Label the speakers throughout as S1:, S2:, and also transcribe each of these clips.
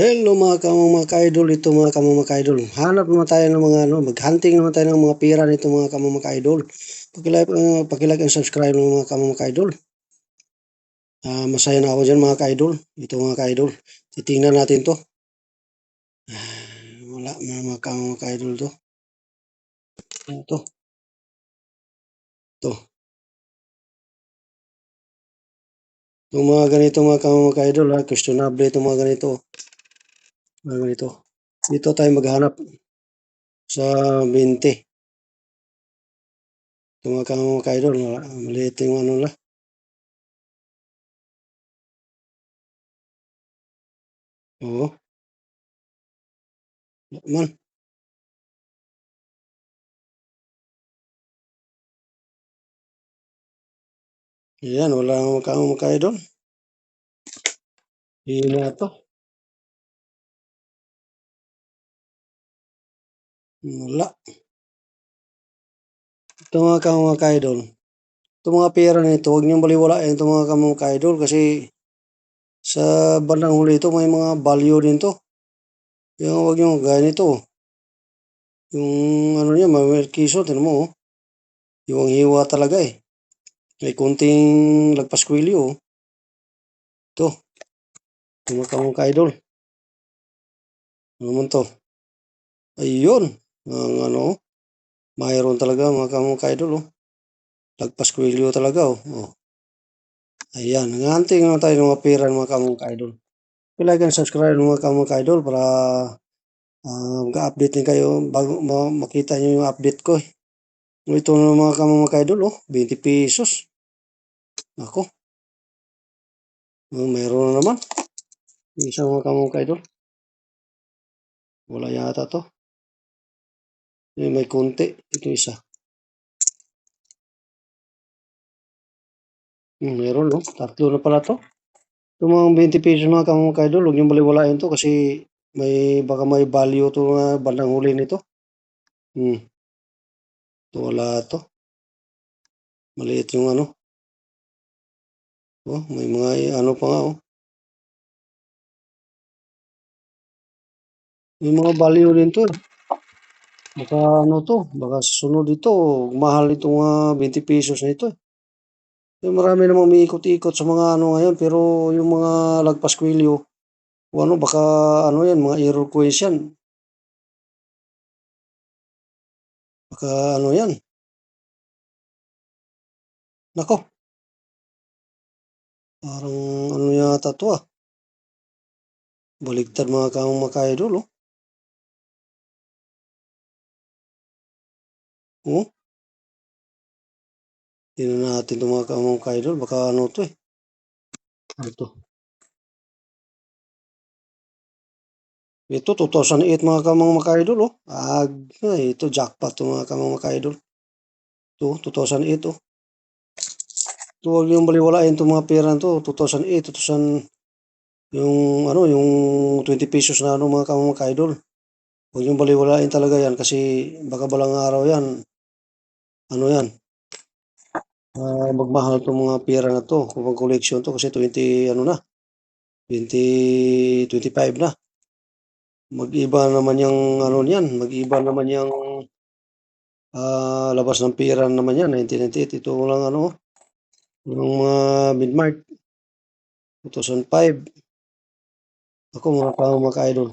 S1: Hello mga kamang mga ka-idol, ito mga kamang mga ka-idol. Hanap naman tayo ng mga ano, mag-hunting naman tayo ng mga pira nito mga kamang mga ka-idol. Pakilike, uh, pakilike and subscribe ng mga kamang mga ka-idol. Uh, masaya na ako dyan mga ka-idol. Ito mga ka-idol. Titingnan natin to. Uh, wala mga kamang mga ka-idol to. Ito. Ito. Yung mga ganito mga kamang mga ka-idol, ha, questionable itong mga ganito. Mga ganito. Dito tayo maghanap sa 20. Ito mga kamang mga ka-idol, maliit yung ano na. Oo. Man. Yan, wala akong kamang mga ka-idol. Hina to. Wala. Ito mga kamang mga ka-idol. Ito mga pera na ito, huwag niyong baliwalain ito mga kamang mga ka-idol kasi sa bandang huli ito may mga value din to. Yung huwag niyong gaya nito. Yung ano niya, may kiso, tinan mo oh. Yung hiwa talaga eh. May kunting lagpas kwilyo oh. Ito. Ito mga kamang ka-idol. Ano naman to? Ayun. Ang ano, mayroon talaga mga kamang ka-idol oh. Lagpas kwilyo talaga oh. oh. Ayan, nanganting naman tayo ng ng mga kamang ka-idol. Like and subscribe mga kamang ka-idol para uh, mag-update din kayo bago ma makita nyo yung update ko. Eh. Ito na mga kamang ka-idol oh, 20 pesos. Ako. Mayroon na naman. Isang mga kamang ka-idol. Wala yata to. May konti. Ito isa. Hmm, meron, no? Tatlo na pala to. Yung mga 20 pesos mga kamang ka-idol, huwag niyong baliwalain to kasi may baka may value to na bandang huli nito. Hmm. Ito wala to. Maliit yung ano. Oh, may mga ano pa nga oh. May mga value din to. Baka ano to, baka sunod ito, mahal itong uh, 20 pesos na ito. Eh. Yung marami namang umiikot-ikot sa mga ano ngayon, pero yung mga lagpas kwilyo, ano, baka ano yan, mga error quiz yan. Baka ano yan. Nako. Parang ano yata to ah. Baligtad mga kamang makaidol oh. Oh. Tingnan natin itong mga kamang ka-idol. Baka ano eh. Ano to? Ito, 2008 mga kamang maka-idol oh. Ag, ay, ito jackpot to mga kamang maka-idol. Ito, 2008 oh. Ito, huwag yung baliwalain itong mga pera to 2008, 2000, yung ano, yung 20 pesos na ano mga kamang maka-idol. Huwag yung baliwalain talaga yan kasi baka balang araw yan. Ano yan? uh, magmahal itong mga pera na to kung pag collection to kasi 20 ano na 20 25 na. Mag-iba naman yung ano niyan mag-iba naman yung uh, labas ng pera naman yan 1998 ito lang ano yung mga uh, mid-mark 2005 ako mga mga, mga idol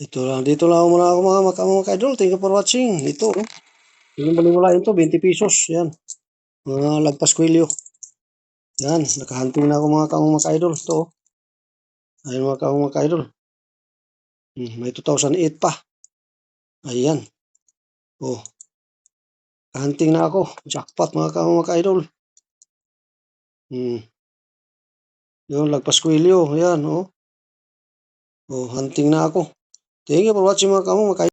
S1: Ito lang, dito lang muna ako mga mga, mga ka-idol. Thank you for watching. Ito, no? Yung baliwala ito, 20 pesos. Yan. Mga lagpas kwilyo. Yan, nakahunting na ako mga kamang mga ka-idol. Ito, oh. Ayun mga kamang mga ka-idol. Hmm, may 2008 pa. Ayan. Oh. Hunting na ako. Jackpot mga kamang mga ka-idol. Hmm. Yun, lagpas kwilyo. Yan, oh. Oh, hunting na ako. Thank you for watching mga kamo.